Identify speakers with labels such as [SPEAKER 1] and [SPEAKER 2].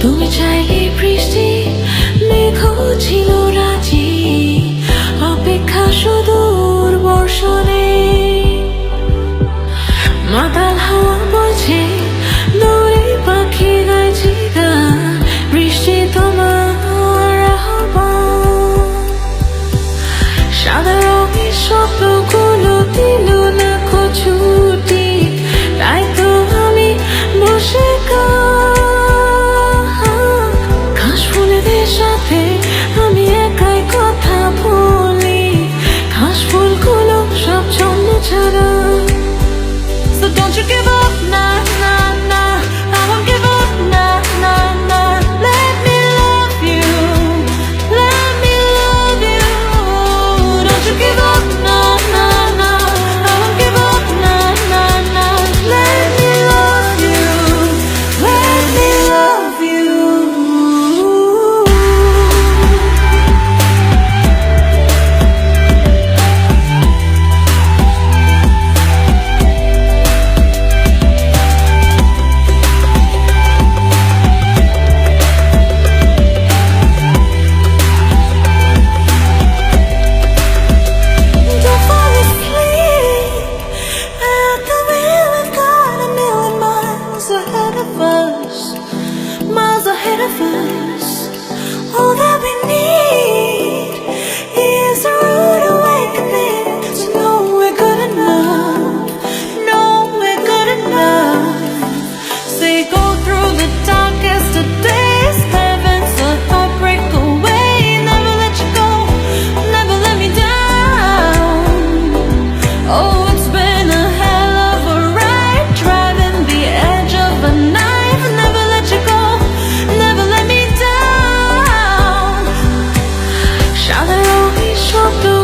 [SPEAKER 1] তুমি চাইলে বৃষ্টি মেঘ ছিল রাজি। অপেক্ষা সুদূর বর্ষণে মাতাল হাওয়া বলছে don't you give up? us, miles ahead of us. All that শব্দ